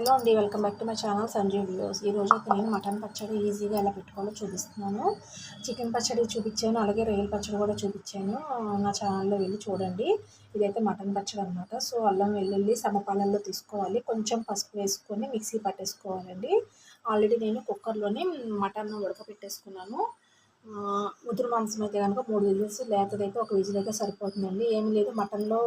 Hello అండి welcome back to my channel Sanjeev videos. ఈ రోజు అయితే నేను మటన్ పచ్చడి ఈజీగా ఎలా పెట్టుకోవాలో చూపిస్తున్నాను. చికెన్ పచ్చడి చూపించాను అలాగే రొయ్యల పచ్చడి కూడా చూపించాను. నా ఛానల్లో వెళ్ళి చూడండి. ఇదైతే మటన్ పచ్చడి అనమాట సో అల్లం వెల్లుల్లి సమపాలల్లో తీసుకోవాలి. కొంచెం పసుపు వేసుకొని మిక్సీ పట్టేసుకోవాలండి. ఆల్రెడీ నేను కుక్కర్లోనే మటన్ ఉడకపెట్టేసుకున్నాను. ముదురు మాంసం అయితే కనుక మూడు విజిల్స్ లేతదైతే ఒక విజిల్ అయితే సరిపోతుందండి. ఏమి లేదు మటన్లో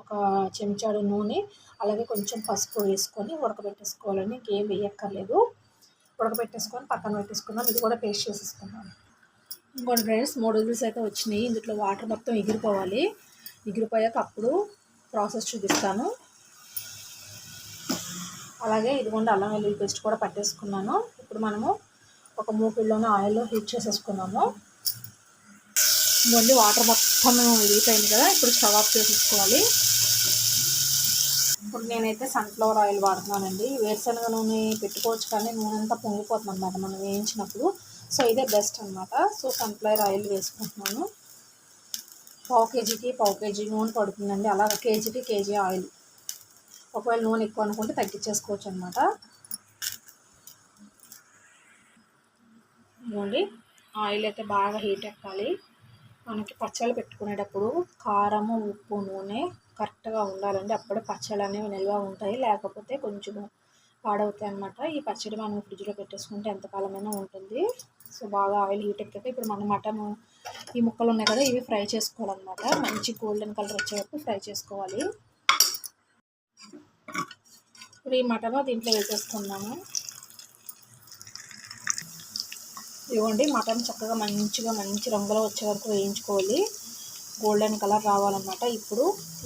ఒక చెంచాడు నూనె అలాగే కొంచెం పసుపు వేసుకొని ఉడకబెట్టేసుకోవాలండి. ఇంకేం వేయక్కర్లేదు. ఉడకబెట్టేసుకొని పక్కన పెట్టేసుకున్నాం ఇది కూడా పేస్ట్ చేసేసుకున్నాం ఇంకోటి ఫ్రెండ్స్ మూడు విజిల్స్ అయితే వచ్చినాయి. ఇందులో వాటర్ మొత్తం ఎగిరిపోవాలి. ఎగిరిపోయాక అప్పుడు ప్రాసెస్ చూపిస్తాను. అలాగే ఇదిగోండి అల్లం వెల్లుల్లి పేస్ట్ కూడా పట్టేసుకున్నాను. ఇప్పుడు మనము ఒక మూకుల్లోనే ఆయిల్ హీట్ చేసేసుకున్నాము. మళ్ళీ వాటర్ మొత్తం వేగిపోయింది కదా ఇప్పుడు స్టవ్ ఆఫ్ చేసేసుకోవాలి. ఇప్పుడు నేనైతే సన్ఫ్లవర్ ఆయిల్ వాడుతున్నానండి. వేరుశనగ నూనె పెట్టుకోవచ్చు కానీ నూనె అంతా పొంగిపోతుంది అనమాట మనం వేయించినప్పుడు. సో ఇదే బెస్ట్ అనమాట సో సన్ఫ్లవర్ ఆయిల్ వేసుకుంటున్నాను. పావు కేజీకి పావు కేజీ నూనె పడుతుందండి. అలాగే కేజీకి కేజీ ఆయిల్. ఒకవేళ నూనె ఎక్కువ అనుకుంటే తగ్గించేసుకోవచ్చు అనమాట ఇవ్వండి ఆయిల్ అయితే బాగా హీట్ ఎక్కాలి. మనకి పచ్చళ్ళు పెట్టుకునేటప్పుడు కారము ఉప్పు నూనె కరెక్ట్గా ఉండాలండి. అప్పుడే పచ్చళ్ళు అనేవి నిల్వ ఉంటాయి. లేకపోతే కొంచెం పాడవుతాయి అనమాట ఈ పచ్చడి మనం ఫ్రిడ్జ్లో పెట్టేసుకుంటే ఎంతకాలమైనా ఉంటుంది. సో బాగా ఆయిల్ హీట్ ఎక్కాక ఇప్పుడు మనం మటన్ ఈ ముక్కలు ఉన్నాయి కదా ఇవి ఫ్రై చేసుకోవాలన్నమాట. మంచి గోల్డెన్ కలర్ వచ్చే వరకు ఫ్రై చేసుకోవాలి. ఇప్పుడు ఈ మటన్ దీంట్లో వేసేసుకున్నాము ఇవ్వండి మటన్ చక్కగా మంచిగా మంచి రంగులో వచ్చే వరకు వేయించుకోవాలి. గోల్డెన్ కలర్ రావాలన్నమాట. ఇప్పుడు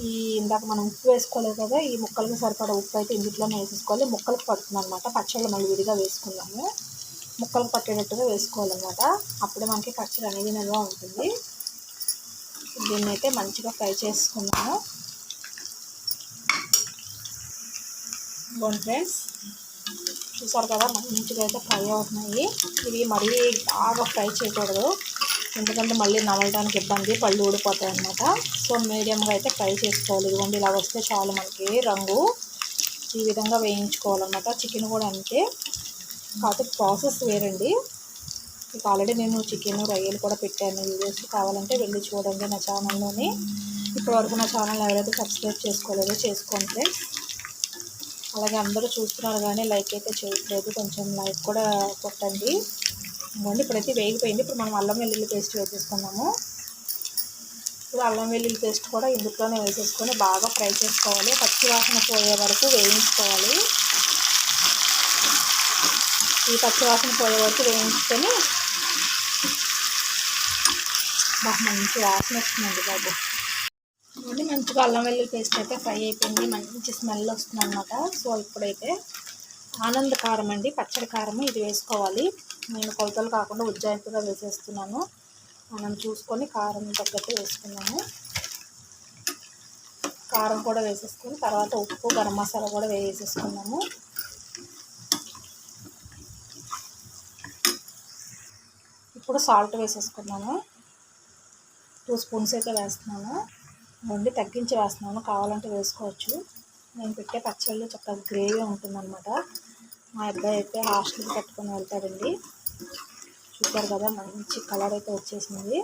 ఈ ఇందాక మనం ఉప్పు వేసుకోలేదు కదా ఈ ముక్కలకి సరిపడా ఉప్పు అయితే ఇందులోనే వేసేసుకోవాలి. ముక్కలకు పడుతుంది అనమాట పచ్చళ్ళు మళ్ళీ విడిగా వేసుకున్నాము ముక్కలకు పట్టేటట్టుగా వేసుకోవాలన్నమాట. అప్పుడే మనకి పచ్చడి అనేది నిల్వ ఉంటుంది. దీన్ని అయితే మంచిగా ఫ్రై చేసుకున్నాము బాగుంది ఫ్రెండ్స్. చూసారు కదా మంచిగా అయితే ఫ్రై అవుతున్నాయి. ఇవి మరీ బాగా ఫ్రై చేయకూడదు. ఎందుకంటే మళ్ళీ నమలడానికి ఇబ్బంది పళ్ళు ఊడిపోతాయి అనమాట సో మీడియంగా అయితే ఫ్రై చేసుకోవాలి. ఇదిగోండి ఇలా వస్తే చాలు మనకి రంగు. ఈ విధంగా వేయించుకోవాలన్నమాట. చికెన్ కూడా అంతే. కాకపోతే ప్రాసెస్ వేరండి. ఇక ఆల్రెడీ నేను చికెన్ రొయ్యలు కూడా పెట్టాను. వీడియోస్ కావాలంటే వెళ్ళి చూడండి నా ఛానల్లోని. ఇప్పటివరకు నా ఛానల్ ఎవరైతే సబ్స్క్రైబ్ చేసుకోలేదో చేసుకోండి అలాగే అందరూ చూస్తున్నారు కానీ లైక్ అయితే చేయట్లేదు. కొంచెం లైక్ కూడా కొట్టండి. ఇవ్వండి ఇప్పుడైతే వేగిపోయింది. ఇప్పుడు మనం అల్లం వెల్లుల్లి పేస్ట్ వేసేసుకున్నాము ఇప్పుడు అల్లం వెల్లుల్లి పేస్ట్ కూడా ఇందులోనే వేసేసుకొని బాగా ఫ్రై చేసుకోవాలి. పచ్చి వాసన పోయే వరకు వేయించుకోవాలి. ఈ పచ్చి వాసన పోయే వరకు వేయించుకొని బాగా మంచి వాసన వస్తుందండి బాబు. ఇది మంచిగా అల్లం వెల్లుల్లి పేస్ట్ అయితే ఫ్రై అయిపోయింది. మంచి స్మెల్ వస్తుంది అనమాట సో ఇప్పుడైతే ఆనంద కారం అండి పచ్చడి కారం ఇది వేసుకోవాలి. నేను కొలతలు కాకుండా ఉజ్జాయింపుగా వేసేస్తున్నాను. మనం చూసుకొని కారం తగ్గట్టు వేసుకున్నాము కారం కూడా వేసేసుకుని తర్వాత ఉప్పు గరం మసాలా కూడా వేసేసుకున్నాము ఇప్పుడు సాల్ట్ వేసేసుకున్నాము టూ స్పూన్స్ అయితే వేస్తున్నాను. వండి తగ్గించి వేస్తున్నాను కావాలంటే వేసుకోవచ్చు. నేను పెట్టే పచ్చళ్ళు చక్కగా గ్రేవీ ఉంటుందన్నమాట. మా అబ్బాయి అయితే హాస్టల్కి పట్టుకొని వెళ్తాడండి. చూసారు కదా మంచి కలర్ అయితే వచ్చేసింది.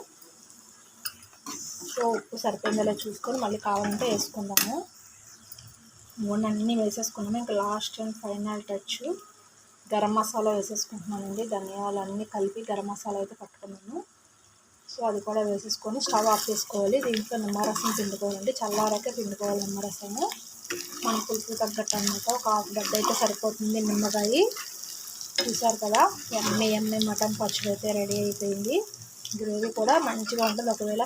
సో ఉప్పు సరిపోయిందో చూసుకొని మళ్ళీ కావాలంటే వేసుకుందాము. నూనె అన్నీ వేసేసుకున్నాము. ఇంకా last and final touch garam masala వేసేసుకుంటున్నానండి. ధనియాలు అన్నీ కలిపి గరం మసాలా అయితే పట్టుకున్నాను. సో అది కూడా వేసేసుకొని స్టవ్ ఆఫ్ చేసుకోవాలి. దీంట్లో నిమ్మరసం పిండుకోవాలండి. చల్లారాక పిండుకోవాలి నిమ్మరసము మన పులుపు తగ్గట్టు అనమాట ఒక హాఫ్ గడ్డ అయితే సరిపోతుంది నిమ్మకాయ. చూసారు కదా ఎమ్మె ఎమ్మె మటన్ పచ్చడి అయితే రెడీ అయిపోయింది. గ్రేవీ కూడా మంచిగా ఉంటుంది. ఒకవేళ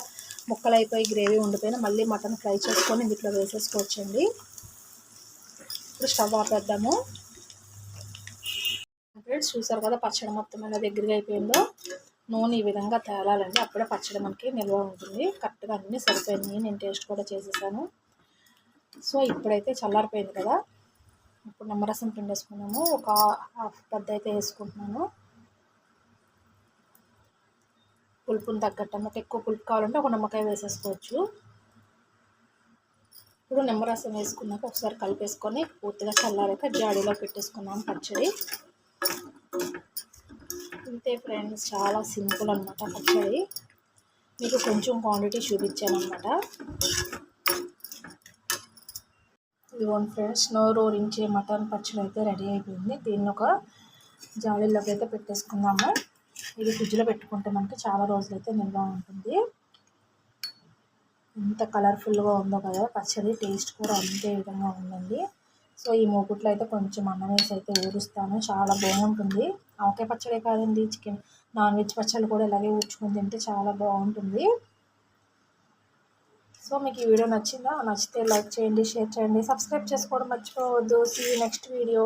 ముక్కలు అయిపోయి గ్రేవీ ఉండిపోయినా మళ్ళీ మటన్ ఫ్రై చేసుకొని ఇందులో వేసేసుకోవచ్చండి. ఇప్పుడు స్టవ్ ఆపేద్దాము చూసారు కదా పచ్చడి మొత్తం ఎలా దగ్గరగా అయిపోయిందో. నూనె ఈ విధంగా తేలాలండి. అప్పుడే పచ్చడి మనకి నిల్వ ఉంటుంది. కరెక్ట్గా అన్నీ సరిపోయినాయి. నేను టేస్ట్ కూడా చేసేసాను. సో ఇప్పుడైతే చల్లారిపోయింది కదా. ఇప్పుడు నిమ్మరసం పిండేసుకున్నాము. ఒక హాఫ్ పెద్ద అయితే వేసుకుంటున్నాను. పులుపుని తగ్గట్టు అన్నమాట. ఎక్కువ పులుపు కావాలంటే ఒక నిమ్మకాయ వేసేసుకోవచ్చు. ఇప్పుడు నిమ్మరసం వేసుకున్నాక ఒకసారి కలిపేసుకొని పూర్తిగా చల్లారాక జాడీలో పెట్టేసుకున్నాం పచ్చడి. అంతే ఫ్రెండ్స్ చాలా సింపుల్ అనమాట పచ్చడి. మీకు కొంచెం క్వాంటిటీ చూపించాను అనమాట ఇదిగోండి ఫ్రెండ్స్ నోరు ఊరించే మటన్ పచ్చడి అయితే రెడీ అయిపోయింది. దీన్ని ఒక జాడీలోకి అయితే పెట్టేసుకుందాము. ఇది ఫ్రిడ్జ్లో పెట్టుకుంటే మనకి చాలా రోజులైతే నిల్వ ఉంటుంది. ఎంత కలర్ఫుల్గా ఉందో కదా పచ్చడి టేస్ట్ కూడా అంతే విధంగా ఉందండి. సో ఈ మూకుట్లో అయితే కొంచెం అన్నం వేసి అయితే ఊరుస్తాను. చాలా బాగుంటుంది. ఆవకాయ పచ్చడే కాదండి. చికెన్ నాన్ వెజ్ పచ్చళ్ళు కూడా ఇలాగే ఊడ్చుకొని తింటే చాలా బాగుంటుంది. సో మీకు ఈ వీడియో నచ్చిందా? నచ్చితే లైక్ చేయండి షేర్ చేయండి. సబ్స్క్రైబ్ చేసుకోవడం మర్చిపోవద్దు. See next video